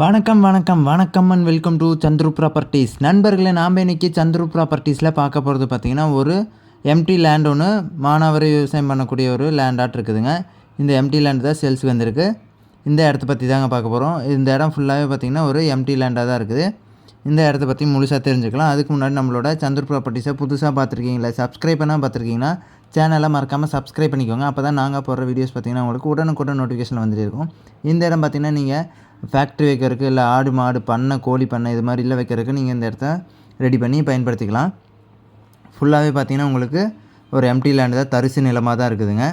வணக்கம் வணக்கம் வணக்கம் and welcome to Chandru properties நண்பர்களே நாம் இன்னைக்கு சந்துரு ப்ராப்பர்ட்டிஸில் பார்க்க போகிறது பார்த்தீங்கன்னா ஒரு எம்டி லேண்ட் ஒன்று மானாவரி விவசாயம் பண்ணக்கூடிய ஒரு லேண்டாட் இருக்குதுங்க. இந்த எம்டி லேண்ட் தான் சேல்ஸுக்கு வந்திருக்கு. இந்த இடத்த பற்றி தாங்க பார்க்க போகிறோம் இந்த இடம் ஃபுல்லாகவே பார்த்திங்கன்னா ஒரு எம்டி லேண்டாக தான் இருக்குது. இந்த இடத்த பற்றி முழுசாக தெரிஞ்சுக்கலாம். அதுக்கு முன்னாடி நம்மளோட சந்தூர் ப்ராப்பர்ட்டிஸை புதுசாக பார்த்துருக்கீங்களா? சப்ஸ்கிரைப் பண்ணால் பார்த்துருக்கீங்கன்னா சேனலை மறக்காமல் சப்ஸ்கிரைப் பண்ணிக்கோங்க. அப்போ தான் நாங்கள் போடுற வீடியோஸ் பார்த்தீங்கன்னா உங்களுக்கு உடனுக்குடன் நோட்டிஃபிகேஷன் வந்துட்டு இருக்கும். இந்த இடம் பார்த்தீங்கன்னா நீங்கள் ஃபேக்ட்ரி வைக்கிறதுக்கு இல்லை ஆடு மாடு பண்ணை கோழி பண்ணை இது மாதிரி இல்லை வைக்கிறதுக்கு நீங்கள் இந்த இடத்த ரெடி பண்ணி பயன்படுத்திக்கலாம். ஃபுல்லாகவே பார்த்திங்கன்னா உங்களுக்கு ஒரு எம்டி லேண்டு தான் தரிசு நிலமாக தான் இருக்குதுங்க.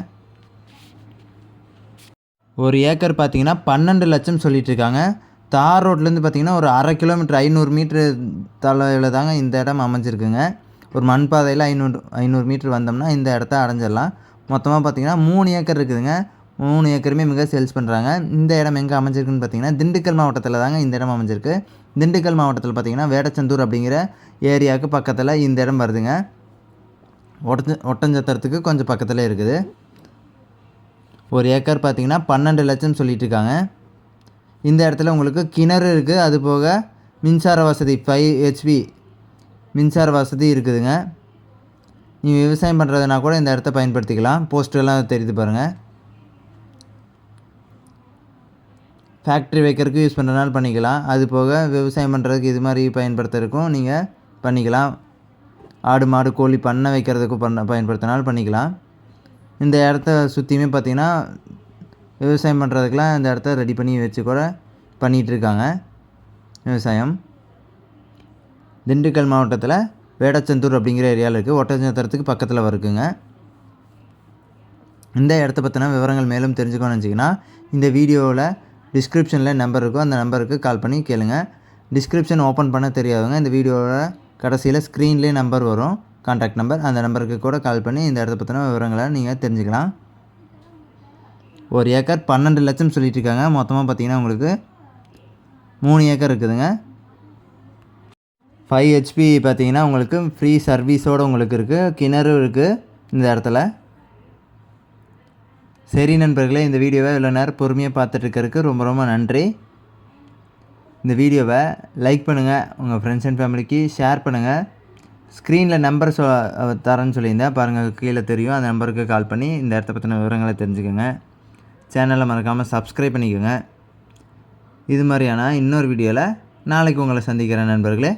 ஒரு ஏக்கர் பார்த்திங்கன்னா பன்னெண்டு லட்சம் சொல்லிகிட்ருக்காங்க தார் ரோட்லேருந்து பார்த்தீங்கன்னா ஒரு அரை கிலோமீட்டர் ஐநூறு மீட்ரு தொலைவில் தாங்க இந்த இடம் அமைஞ்சிருக்குங்க. ஒரு மண் பாதையில் ஐநூறு ஐநூறு மீட்ரு வந்தோம்னா இந்த இடத்த அடைஞ்சிடலாம். மொத்தமாக பார்த்தீங்கன்னா மூணு ஏக்கர் இருக்குதுங்க. மூணு ஏக்கருமே மிக சேல்ஸ் பண்ணுறாங்க இந்த இடம் எங்கே அமைஞ்சிருக்குன்னு பார்த்தீங்கன்னா திண்டுக்கல் மாவட்டத்தில் தாங்க இந்த இடம் அமைஞ்சிருக்கு. திண்டுக்கல் மாவட்டத்தில் பார்த்தீங்கன்னா வேடச்சந்தூர் அப்படிங்கிற ஏரியாவுக்கு பக்கத்தில் இந்த இடம் வருதுங்க. ஒட்டஞ்ச ஒட்டஞ்சத்திரத்துக்கு கொஞ்சம் பக்கத்தில் இருக்குது. ஒரு ஏக்கர் பார்த்தீங்கன்னா பன்னெண்டு லட்சம் சொல்லிகிட்டு இருக்காங்க. இந்த இடத்துல உங்களுக்கு கிணறு இருக்குது அது போக மின்சார வசதி ஃபைவ் ஹெச்பி மின்சார வசதி இருக்குதுங்க. நீங்கள் விவசாயம் பண்ணுறதுனா கூட இந்த இடத்த பயன்படுத்திக்கலாம். போஸ்டெல்லாம் தெரியுது பாருங்கள் ஃபேக்ட்ரி வைக்கிறதுக்கு யூஸ் பண்ணுறதுனால பண்ணிக்கலாம். அது போக விவசாயம் பண்ணுறதுக்கு இது மாதிரி பயன்படுத்துறதுக்கும் நீங்கள் பண்ணிக்கலாம். ஆடு மாடு கோழி பண்ணை வைக்கிறதுக்கும் பண்ண பயன்படுத்தினாலும் பண்ணிக்கலாம். இந்த இடத்த சுற்றியுமே பார்த்திங்கன்னா விவசாயம் பண்ணுறதுக்கெலாம் இந்த இடத்த ரெடி பண்ணி வச்சு கூட பண்ணிகிட்ருக்காங்க விவசாயம். திண்டுக்கல் மாவட்டத்தில் வேடச்சந்தூர் அப்படிங்கிற ஏரியாவில் இருக்குது ஒட்டச்சத்திரத்துக்கு பக்கத்தில் வருக்குங்க. இந்த இடத்த பற்றின விவரங்கள் மேலும் தெரிஞ்சுக்கணும்னு வச்சிங்கன்னா இந்த வீடியோவில் டிஸ்கிரிப்ஷனில் நம்பர் இருக்கும். அந்த நம்பருக்கு கால் பண்ணி கேளுங்க. டிஸ்கிரிப்ஷன் ஓப்பன் பண்ண தெரியாதவங்க இந்த வீடியோவில் கடைசியில் ஸ்க்ரீன்லேயே நம்பர் வரும். கான்டாக்ட் நம்பர் அந்த நம்பருக்கு கூட கால் பண்ணி இந்த இடத்த பற்றின விவரங்களை நீங்கள் தெரிஞ்சுக்கலாம். ஒரு ஏக்கர் பன்னெண்டு லட்சம் சொல்லிட்டு இருக்காங்க மொத்தமாக பார்த்தீங்கன்னா உங்களுக்கு மூணு ஏக்கர் இருக்குதுங்க. ஃபைவ் ஹெச்பி பார்த்தீங்கன்னா உங்களுக்கு ஃப்ரீ சர்வீஸோடு உங்களுக்கு இருக்குது கிணறு இருக்குது இந்த இடத்துல. சரி நண்பர்களே இந்த வீடியோவை இவ்வளோ நேரம் பொறுமையாக பார்த்துட்ருக்கிறதுக்கு ரொம்ப ரொம்ப நன்றி. இந்த வீடியோவை லைக் பண்ணுங்கள் உங்கள் ஃப்ரெண்ட்ஸ் அண்ட் ஃபேமிலிக்கு ஷேர் பண்ணுங்கள் ஸ்க்ரீனில் நம்பர் சொ தரேன்னு சொல்லியிருந்தேன். பாருங்கள் கீழே தெரியும். அந்த நம்பருக்கு கால் பண்ணி இந்த இடத்த பற்றின விவரங்களை தெரிஞ்சுக்கோங்க. சேனலை மறக்காமல் சப்ஸ்கிரைப் பண்ணிக்கோங்க. இது மாதிரியான இன்னொரு வீடியோவில் நாளைக்கு உங்களை சந்திக்கிறேன் நண்பர்களே.